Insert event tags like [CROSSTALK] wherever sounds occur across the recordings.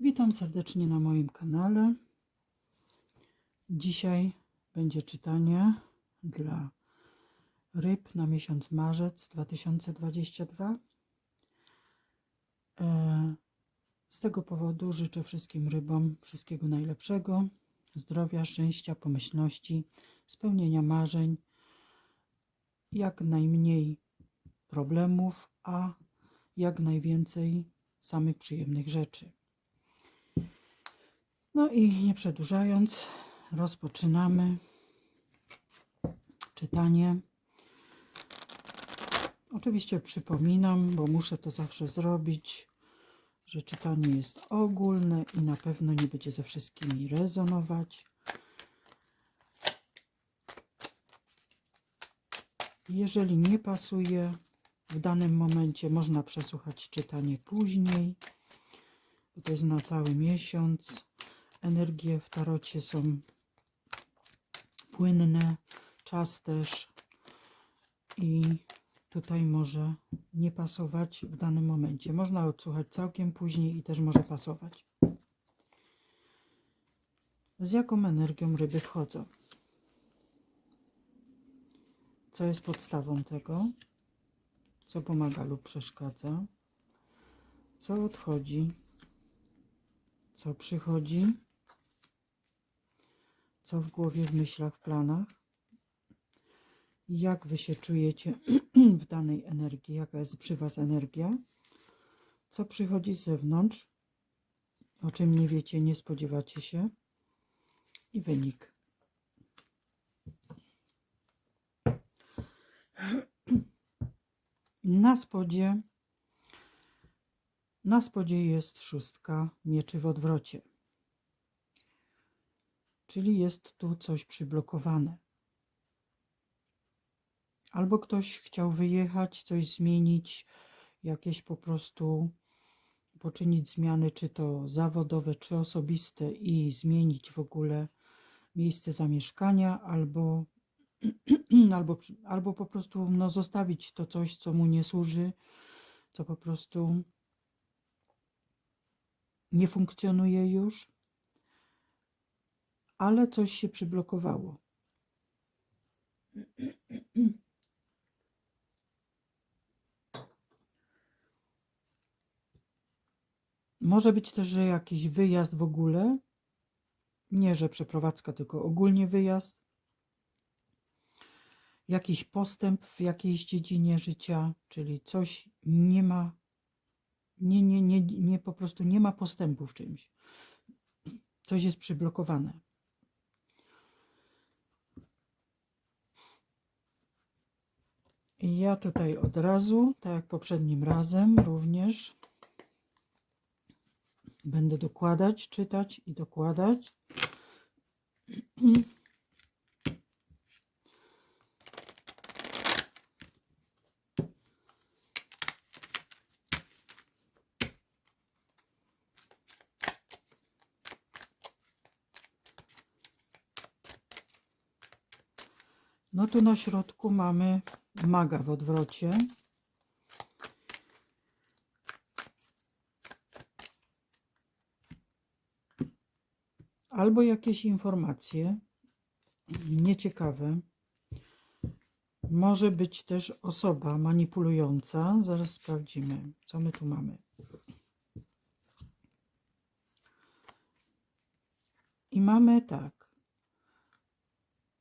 Witam serdecznie na moim kanale. Dzisiaj będzie czytanie dla ryb na miesiąc marzec 2022. E, Z tego powodu życzę wszystkim rybom wszystkiego najlepszego, zdrowia, szczęścia, pomyślności, spełnienia marzeń, jak najmniej problemów, a jak najwięcej samych przyjemnych rzeczy. No i nie przedłużając, rozpoczynamy czytanie. Oczywiście przypominam, bo muszę to zawsze zrobić, że czytanie jest ogólne i na pewno nie będzie ze wszystkimi rezonować. Jeżeli nie pasuje w danym momencie, można przesłuchać czytanie później, bo to jest na cały miesiąc. Energie w tarocie są płynne, czas też i tutaj może nie pasować w danym momencie. Można odsłuchać całkiem później i też może pasować. Z jaką energią ryby wchodzą? Co jest podstawą tego? Co pomaga lub przeszkadza? Co odchodzi? Co przychodzi? Co w głowie, w myślach, w planach? Jak wy się czujecie [CLEARS THROAT] w danej energii? Jaka jest przy was energia? Co przychodzi z zewnątrz? O czym nie wiecie, nie spodziewacie się? I wynik. [CLEARS THROAT] Na spodzie na spodzie jest szóstka mieczy w odwrocie. Czyli jest tu coś przyblokowane. Albo ktoś chciał wyjechać, coś zmienić, jakieś po prostu poczynić zmiany, czy to zawodowe, czy osobiste, i zmienić w ogóle miejsce zamieszkania, albo, [CLEARS THROAT] albo, albo po prostu no, zostawić to coś, co mu nie służy, co po prostu nie funkcjonuje już, ale coś się przyblokowało. [CLEARS THROAT] Może być też, że jakiś wyjazd w ogóle, nie że przeprowadzka, tylko ogólnie wyjazd, jakiś postęp w jakiejś dziedzinie życia, czyli coś nie ma nie, nie, nie, nie, po prostu nie ma postępu w czymś. Coś jest przyblokowane. I ja tutaj od razu, tak jak poprzednim razem, również będę dokładać, czytać i dokładać. No tu na środku mamy maga w odwrocie. Albo jakieś informacje nieciekawe. Może być też osoba manipulująca. Zaraz sprawdzimy, co my tu mamy. I mamy tak.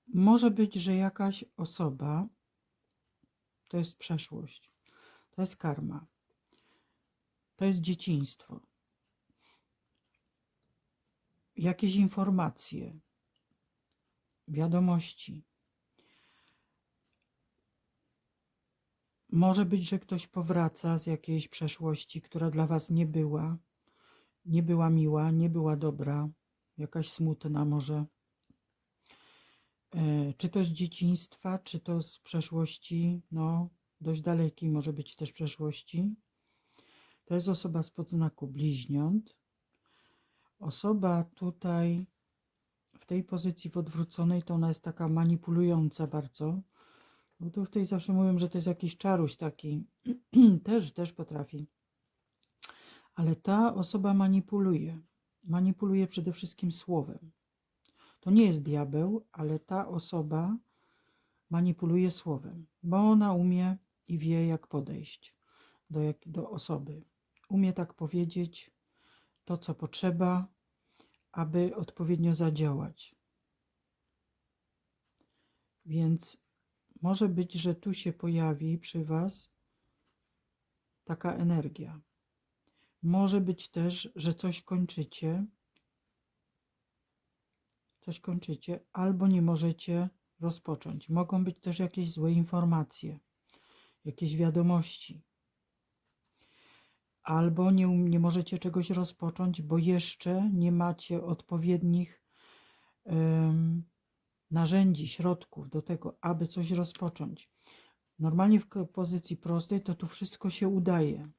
Może być, że jakaś osoba to jest przeszłość, to jest karma, to jest dzieciństwo, jakieś informacje, wiadomości. Może być, że ktoś powraca z jakiejś przeszłości, która dla Was nie była, nie była miła, nie była dobra, jakaś smutna może czy to z dzieciństwa, czy to z przeszłości, no dość dalekiej może być też przeszłości. To jest osoba z podznaku bliźniąt. Osoba tutaj w tej pozycji w odwróconej to ona jest taka manipulująca bardzo. Bo tu w tej zawsze mówią, że to jest jakiś czaruś taki. [CLEARS THROAT] też, też potrafi. Ale ta osoba manipuluje. Manipuluje przede wszystkim słowem. To nie jest diabeł, ale ta osoba manipuluje słowem, bo ona umie i wie, jak podejść do, jak, do osoby. Umie tak powiedzieć to, co potrzeba, aby odpowiednio zadziałać. Więc może być, że tu się pojawi przy Was taka energia. Może być też, że coś kończycie, coś kończycie, albo nie możecie rozpocząć. Mogą być też jakieś złe informacje, jakieś wiadomości. Albo nie, um- nie możecie czegoś rozpocząć, bo jeszcze nie macie odpowiednich narzędzi, środków do tego, aby coś rozpocząć. Normalnie w pozycji prostej to tu wszystko się udaje.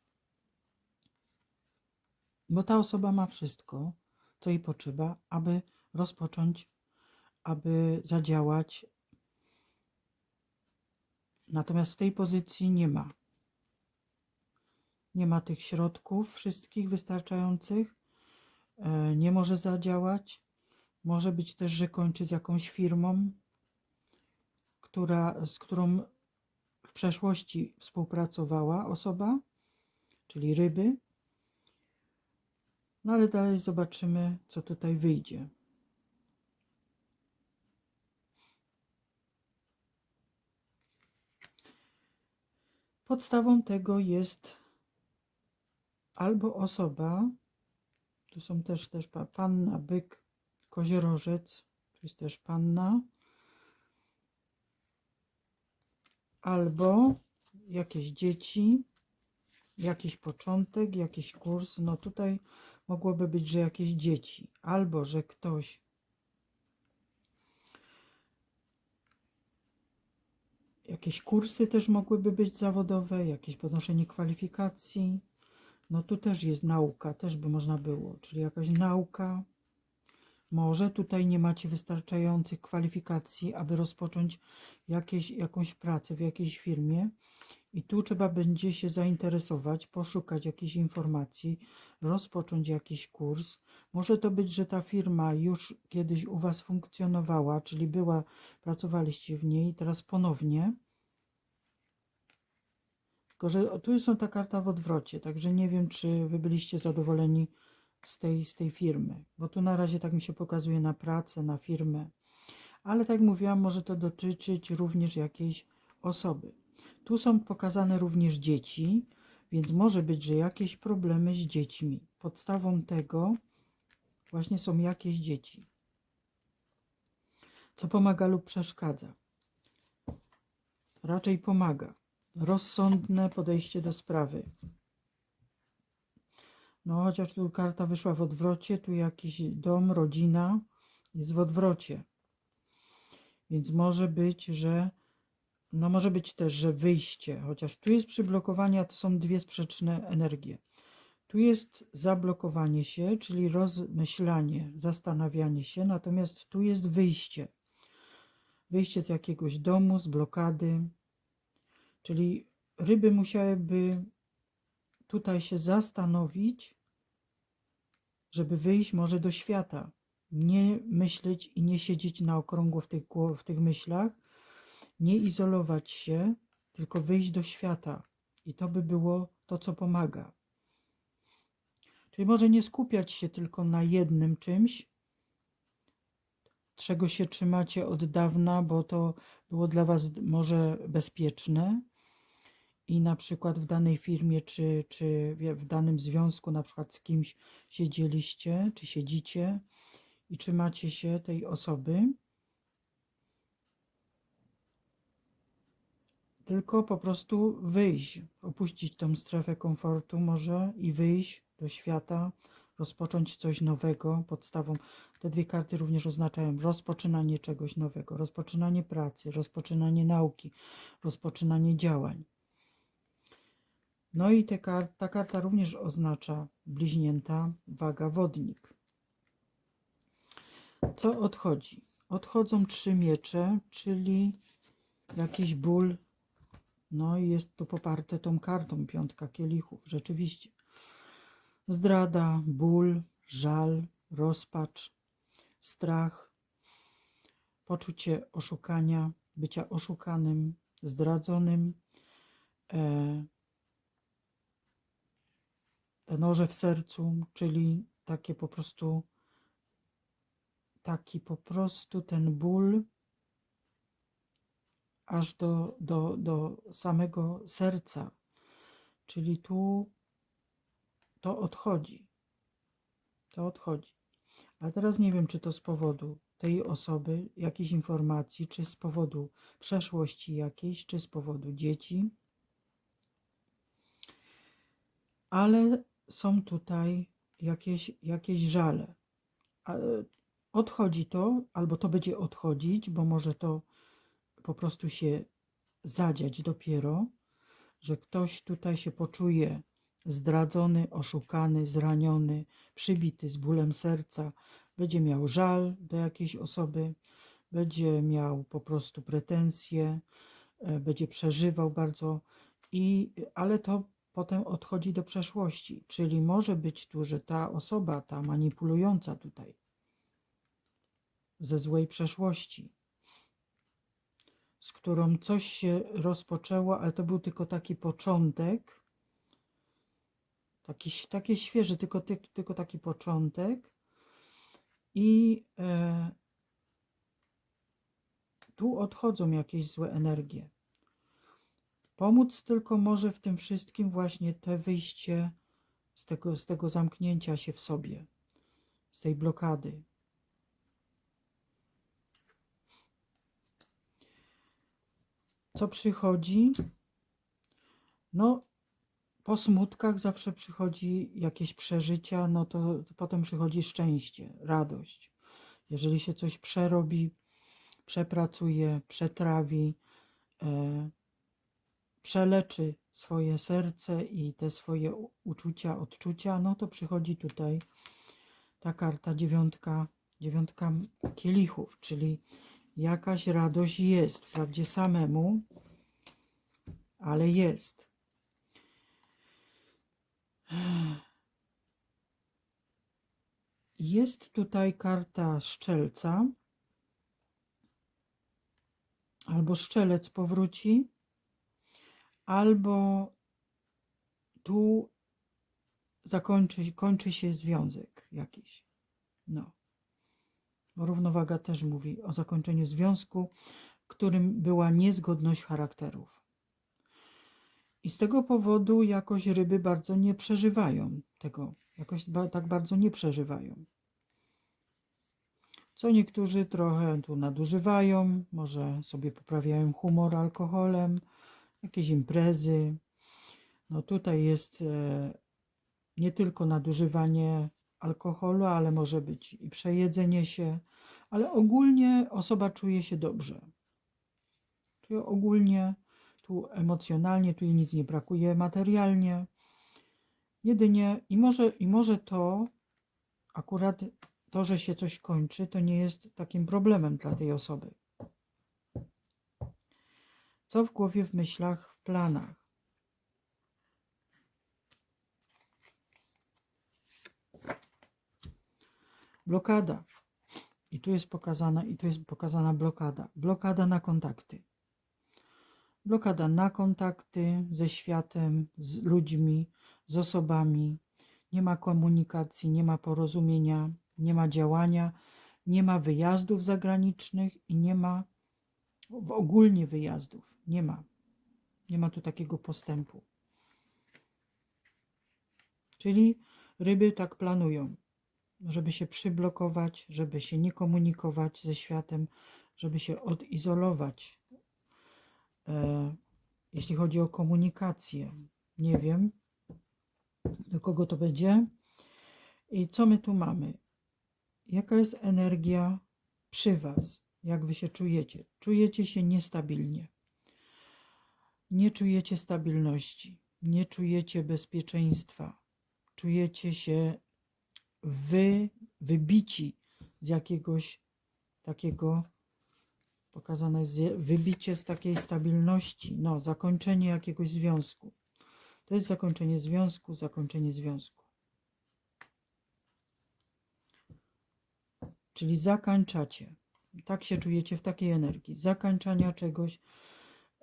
Bo ta osoba ma wszystko, co jej potrzeba, aby rozpocząć, aby zadziałać. Natomiast w tej pozycji nie ma. Nie ma tych środków wszystkich wystarczających, e, nie może zadziałać. Może być też, że kończy z jakąś firmą, która, z którą w przeszłości współpracowała osoba, czyli ryby. No ale dalej zobaczymy, co tutaj wyjdzie. Podstawą tego jest albo osoba, tu są też, też pa- panna, byk, koziorożec, tu jest też panna, albo jakieś dzieci, jakiś początek, jakiś kurs. No tutaj mogłoby być, że jakieś dzieci, albo że ktoś jakieś kursy też mogłyby być zawodowe, jakieś podnoszenie kwalifikacji. No tu też jest nauka, też by można było, czyli jakaś nauka. Może tutaj nie macie wystarczających kwalifikacji, aby rozpocząć jakieś, jakąś pracę w jakiejś firmie. I tu trzeba będzie się zainteresować, poszukać jakichś informacji, rozpocząć jakiś kurs. Może to być, że ta firma już kiedyś u Was funkcjonowała, czyli była, pracowaliście w niej, teraz ponownie. Tylko, że tu jest ta karta w odwrocie, także nie wiem, czy Wy byliście zadowoleni z tej, z tej firmy, bo tu na razie tak mi się pokazuje na pracę, na firmę. Ale tak jak mówiłam, może to dotyczyć również jakiejś osoby. Tu są pokazane również dzieci, więc może być, że jakieś problemy z dziećmi. Podstawą tego właśnie są jakieś dzieci. Co pomaga lub przeszkadza? Raczej pomaga. Rozsądne podejście do sprawy. No, chociaż tu karta wyszła w odwrocie, tu jakiś dom, rodzina jest w odwrocie. Więc może być, że no może być też, że wyjście, chociaż tu jest przyblokowanie, a to są dwie sprzeczne energie. Tu jest zablokowanie się, czyli rozmyślanie, zastanawianie się, natomiast tu jest wyjście. Wyjście z jakiegoś domu, z blokady. Czyli ryby musiałyby tutaj się zastanowić, żeby wyjść może do świata. Nie myśleć i nie siedzieć na okrągło w tych, w tych myślach, nie izolować się, tylko wyjść do świata. I to by było to, co pomaga. Czyli może nie skupiać się tylko na jednym czymś, czego się trzymacie od dawna, bo to było dla Was może bezpieczne i na przykład w danej firmie czy, czy w- danym związku, na przykład z kimś siedzieliście, czy siedzicie i trzymacie się tej osoby, tylko po prostu wyjść, opuścić tą strefę komfortu może i wyjść do świata, rozpocząć coś nowego. Podstawą te dwie karty również oznaczają rozpoczynanie czegoś nowego, rozpoczynanie pracy, rozpoczynanie nauki, rozpoczynanie działań. No i te ta karta również oznacza bliźnięta, waga, wodnik. Co odchodzi? Odchodzą trzy miecze, czyli jakiś ból. No i jest to poparte tą kartą, piątka kielichów, rzeczywiście. Zdrada, ból, żal, rozpacz, strach, poczucie oszukania, bycia oszukanym, zdradzonym, e, te noże w sercu, czyli takie po prostu, taki po prostu ten ból aż do, do, do samego serca, czyli tu to odchodzi. To odchodzi. Ale teraz nie wiem, czy to z powodu tej osoby, jakiejś informacji, czy z powodu przeszłości jakiejś, czy z powodu dzieci. Ale są tutaj jakieś, jakieś żale. A, Odchodzi to, albo to będzie odchodzić, bo może to po prostu się zadziać dopiero, że ktoś tutaj się poczuje zdradzony, oszukany, zraniony, przybity z bólem serca, będzie miał żal do jakiejś osoby, będzie miał po prostu pretensje, e, będzie przeżywał bardzo, i, ale to potem odchodzi do przeszłości. Czyli może być tu, że ta osoba, ta manipulująca tutaj, ze złej przeszłości, z którą coś się rozpoczęło, ale to był tylko taki początek, taki, takie świeże, tylko, ty, tylko taki początek. I e, tu odchodzą jakieś złe energie. Pomóc tylko może w tym wszystkim właśnie te wyjście z tego, z tego zamknięcia się w sobie, z tej blokady. Co przychodzi? No, po smutkach zawsze przychodzi jakieś przeżycia, no to, to potem przychodzi szczęście, radość. Jeżeli się coś przerobi, przepracuje, przetrawi, e, przeleczy swoje serce i te swoje uczucia, odczucia, no to przychodzi tutaj ta karta dziewiątka, dziewiątka kielichów, czyli jakaś radość jest, wprawdzie samemu, ale jest. Jest tutaj karta szczelca, albo szczelec powróci, albo tu zakończy kończy się związek jakiś. No. Równowaga też mówi o zakończeniu związku, którym była niezgodność charakterów. I z tego powodu jakoś ryby bardzo nie przeżywają tego, jakoś tak bardzo nie przeżywają. Co niektórzy trochę tu nadużywają, może sobie poprawiają humor alkoholem, jakieś imprezy. No tutaj jest e, nie tylko nadużywanie alkoholu, ale może być i przejedzenie się, ale ogólnie osoba czuje się dobrze. Czyli ogólnie tu emocjonalnie, tu jej nic nie brakuje, materialnie. Jedynie i może, i może to akurat to, że się coś kończy, to nie jest takim problemem dla tej osoby. Co w głowie, w myślach, w planach? Blokada. I tu jest pokazana, i tu jest pokazana blokada. Blokada na kontakty. Blokada na kontakty ze światem, z ludźmi, z osobami. Nie ma komunikacji, nie ma porozumienia, nie ma działania, nie ma wyjazdów zagranicznych i nie ma w ogólnie wyjazdów. Nie ma. Nie ma tu takiego postępu. Czyli ryby tak planują, żeby się przyblokować, żeby się nie komunikować ze światem, żeby się odizolować. E, jeśli chodzi o komunikację, nie wiem, do kogo to będzie. I co my tu mamy? Jaka jest energia przy Was? Jak Wy się czujecie? Czujecie się niestabilnie. Nie czujecie stabilności, nie czujecie bezpieczeństwa, czujecie się wy, wybici z jakiegoś takiego, pokazane jest wybicie z takiej stabilności, no, zakończenie jakiegoś związku. To jest zakończenie związku, zakończenie związku. Czyli zakańczacie. Tak się czujecie w takiej energii. Zakańczania czegoś.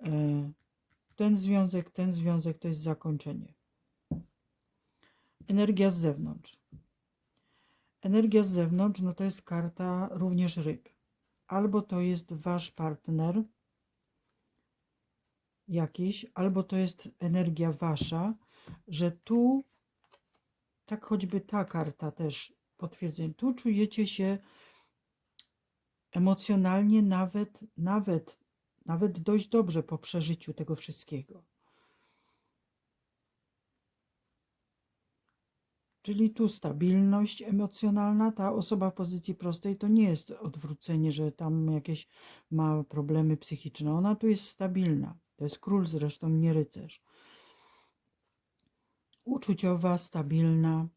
E, ten związek, ten związek to jest zakończenie. Energia z zewnątrz. Energia z zewnątrz, no to jest karta również ryb. Albo to jest wasz partner jakiś, albo to jest energia wasza, że tu, tak choćby ta karta też potwierdzenie, tu czujecie się emocjonalnie nawet, nawet, nawet dość dobrze po przeżyciu tego wszystkiego. Czyli tu stabilność emocjonalna, ta osoba w pozycji prostej to nie jest odwrócenie, że tam jakieś ma problemy psychiczne. Ona tu jest stabilna. To jest król zresztą, nie rycerz. Uczuciowa, stabilna,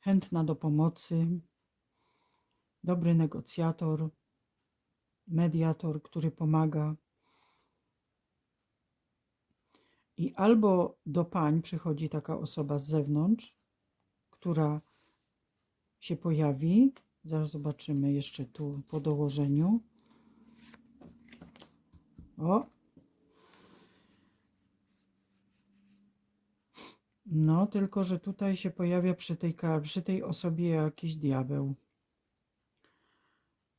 chętna do pomocy, dobry negocjator, mediator, który pomaga. I albo do pań przychodzi taka osoba z zewnątrz, która się pojawi. Zaraz zobaczymy jeszcze tu po dołożeniu. O! No, tylko że tutaj się pojawia przy tej, przy tej osobie jakiś diabeł.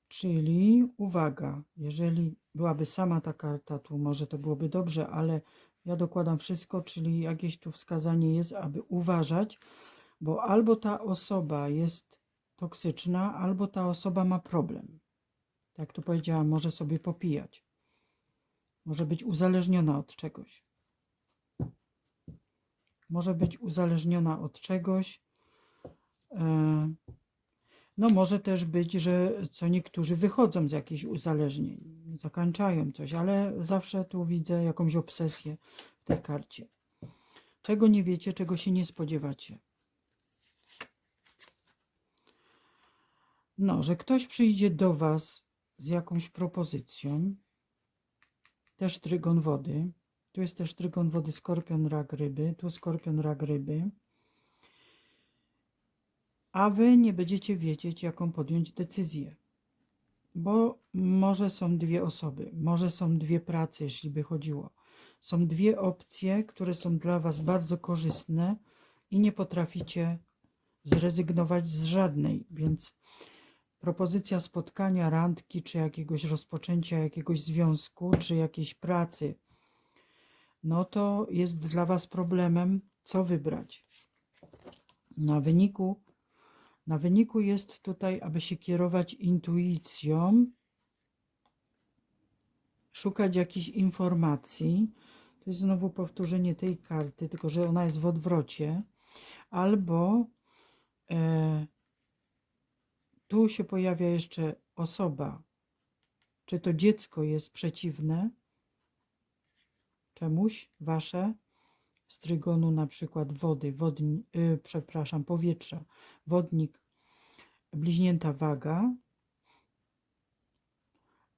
Czyli uwaga, jeżeli byłaby sama ta karta, tu może to byłoby dobrze, ale ja dokładam wszystko, czyli jakieś tu wskazanie jest, aby uważać, bo albo ta osoba jest toksyczna, albo ta osoba ma problem. Tak tu powiedziałam, może sobie popijać. Może być uzależniona od czegoś. Może być uzależniona od czegoś. E, No, może też być, że co niektórzy wychodzą z jakichś uzależnień, zakończają coś, ale zawsze tu widzę jakąś obsesję w tej karcie. Czego nie wiecie, czego się nie spodziewacie. No, że ktoś przyjdzie do Was z jakąś propozycją, też trygon wody, tu jest też trygon wody, skorpion, rak, ryby, tu skorpion, rak, ryby, a Wy nie będziecie wiedzieć, jaką podjąć decyzję, bo może są dwie osoby, może są dwie prace, jeśli by chodziło. Są dwie opcje, które są dla Was bardzo korzystne i nie potraficie zrezygnować z żadnej, więc propozycja spotkania, randki, czy jakiegoś rozpoczęcia jakiegoś związku, czy jakiejś pracy, no to jest dla Was problemem, co wybrać. Na wyniku, na wyniku jest tutaj, aby się kierować intuicją, szukać jakichś informacji. To jest znowu powtórzenie tej karty, tylko że ona jest w odwrocie. Albo e, tu się pojawia jeszcze osoba, czy to dziecko jest przeciwne czemuś, wasze, z trygonu na przykład wody, wodni, y, przepraszam, powietrza, wodnik, bliźnięta waga,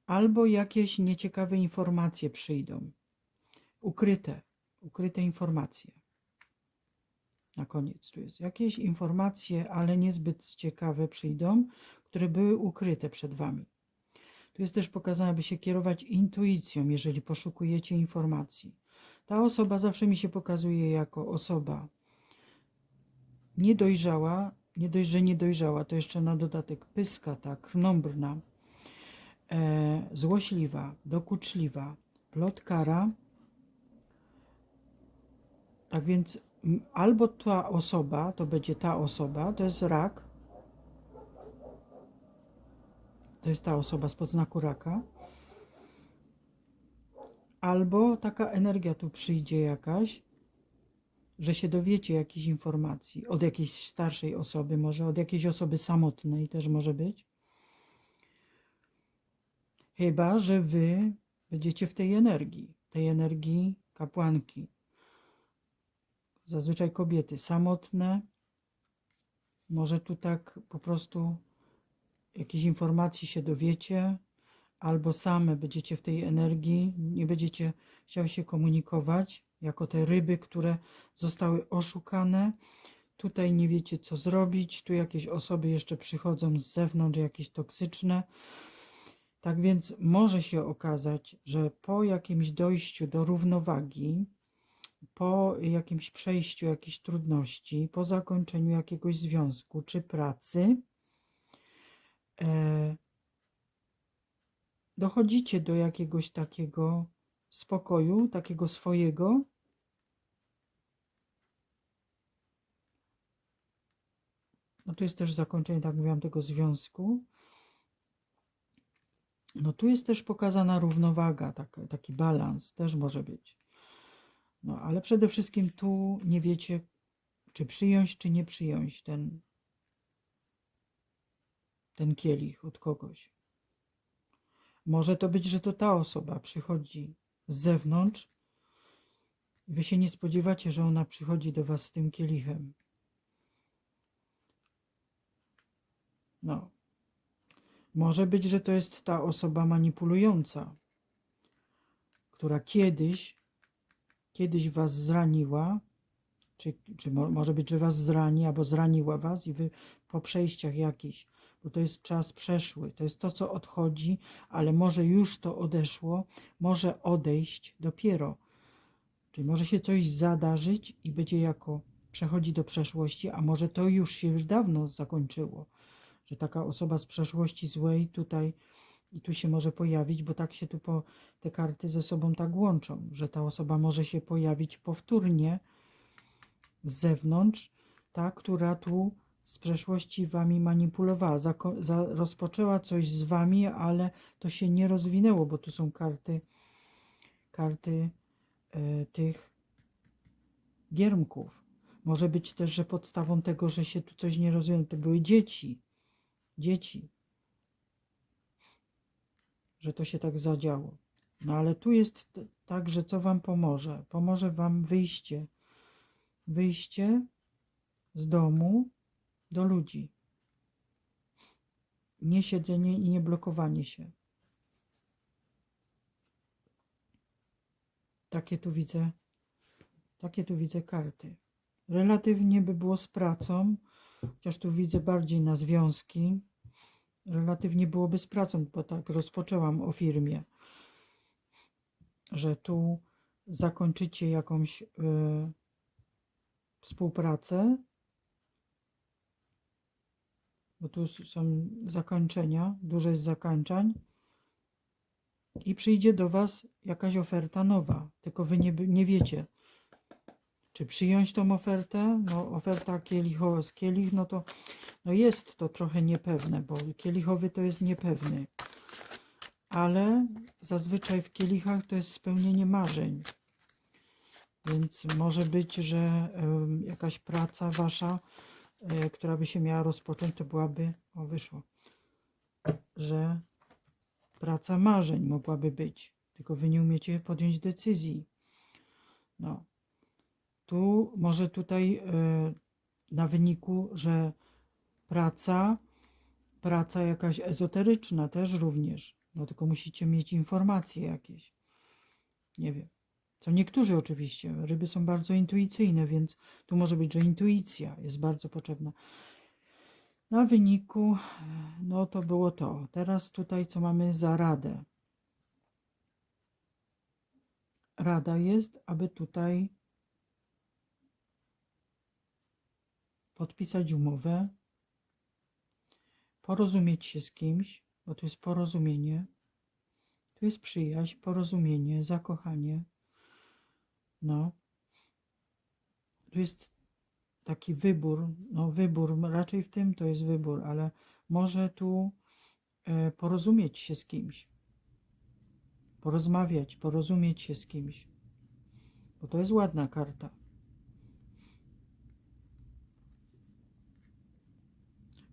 albo jakieś nieciekawe informacje przyjdą, ukryte, ukryte informacje. Na koniec tu jest jakieś informacje, ale niezbyt ciekawe przyjdą, które były ukryte przed wami. Tu jest też pokazane, aby się kierować intuicją, jeżeli poszukujecie informacji. Ta osoba zawsze mi się pokazuje jako osoba niedojrzała, nie dość, że niedojrzała, to jeszcze na dodatek pyskata, krnąbrna, e, złośliwa, dokuczliwa, plotkara. Tak więc albo ta osoba, to będzie ta osoba, to jest rak, to jest ta osoba z podznaku raka, albo taka energia tu przyjdzie jakaś, że się dowiecie jakichś informacji od jakiejś starszej osoby, może od jakiejś osoby samotnej też może być. Chyba, że wy będziecie w tej energii, tej energii kapłanki. Zazwyczaj kobiety samotne, może tu tak po prostu jakiejś informacji się dowiecie, albo same będziecie w tej energii, nie będziecie chciały się komunikować, jako te ryby, które zostały oszukane. tutaj nie wiecie co zrobić, tu jakieś osoby jeszcze przychodzą z zewnątrz, jakieś toksyczne. Tak więc może się okazać, że po jakimś dojściu do równowagi, po jakimś przejściu jakichś trudności, po zakończeniu jakiegoś związku czy pracy, e, dochodzicie do jakiegoś takiego spokoju, takiego swojego. No tu jest też zakończenie, tak mówiłam, tego związku. No tu jest też pokazana równowaga, tak, taki balans też może być. No ale przede wszystkim tu nie wiecie, czy przyjąć, czy nie przyjąć ten, ten kielich od kogoś. Może to być, że to ta osoba przychodzi z zewnątrz. i Wy się nie spodziewacie, że ona przychodzi do Was z tym kielichem. No. Może być, że to jest ta osoba manipulująca, która kiedyś, kiedyś Was zraniła, czy, czy mo, może być, że Was zrani, albo zraniła Was i Wy po przejściach jakichś, bo to jest czas przeszły, to jest to, co odchodzi, ale może już to odeszło, może odejść dopiero. Czyli może się coś zadarzyć i będzie jako przechodzi do przeszłości, a może to już się już dawno zakończyło, że taka osoba z przeszłości złej tutaj i tu się może pojawić, bo tak się tu po, te karty ze sobą tak łączą, że ta osoba może się pojawić powtórnie z zewnątrz, ta, która tu z przeszłości wami manipulowała, zako- za, rozpoczęła coś z wami, ale to się nie rozwinęło, bo tu są karty, karty e, tych giermków. Może być też, że podstawą tego, że się tu coś nie rozwinęło, to były dzieci. Dzieci. Że to się tak zadziało. No ale tu jest tak, że co wam pomoże? Pomoże wam wyjście. Wyjście z domu do ludzi. Nie siedzenie i nie blokowanie się. Takie tu widzę, takie tu widzę karty. Relatywnie by było z pracą, chociaż tu widzę bardziej na związki. Relatywnie byłoby z pracą, bo tak rozpoczęłam o firmie, że tu zakończycie jakąś y, współpracę, bo tu są zakończenia, dużo jest zakończeń i przyjdzie do Was jakaś oferta nowa, tylko Wy nie, nie wiecie, czy przyjąć tą ofertę. No, oferta kielichowa z kielich, no to no jest to trochę niepewne, bo kielichowy to jest niepewny, ale zazwyczaj w kielichach to jest spełnienie marzeń. Więc może być, że em, jakaś praca wasza, e, która by się miała rozpocząć, to byłaby, o wyszło, że praca marzeń mogłaby być, tylko wy nie umiecie podjąć decyzji. No. Tu może tutaj e, na wyniku, że praca, praca jakaś ezoteryczna też również, no tylko musicie mieć informacje jakieś. Nie wiem. Co niektórzy oczywiście, ryby są bardzo intuicyjne, więc tu może być, że intuicja jest bardzo potrzebna. Na wyniku, no to było to. Teraz tutaj co mamy za radę? Rada jest, aby tutaj podpisać umowę, porozumieć się z kimś, bo to jest porozumienie. Tu jest przyjaźń, porozumienie, zakochanie. No. Tu jest taki wybór, no wybór, raczej w tym to jest wybór, ale może tu e, porozumieć się z kimś. Porozmawiać, porozumieć się z kimś. Bo to jest ładna karta.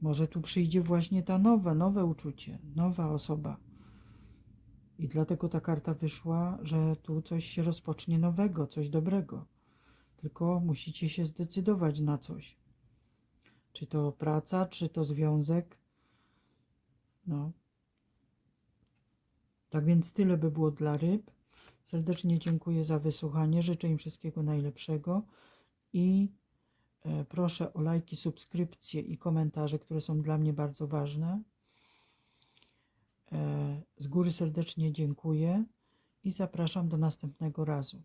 Może tu przyjdzie właśnie ta nowa, nowe uczucie, nowa osoba. I dlatego ta karta wyszła, że tu coś się rozpocznie nowego, coś dobrego. Tylko musicie się zdecydować na coś. Czy to praca, czy to związek. No. Tak więc tyle by było dla ryb. Serdecznie dziękuję za wysłuchanie. Życzę im wszystkiego najlepszego i Proszę o lajki, subskrypcje i komentarze, które są dla mnie bardzo ważne. E, Z góry serdecznie dziękuję i zapraszam do następnego razu.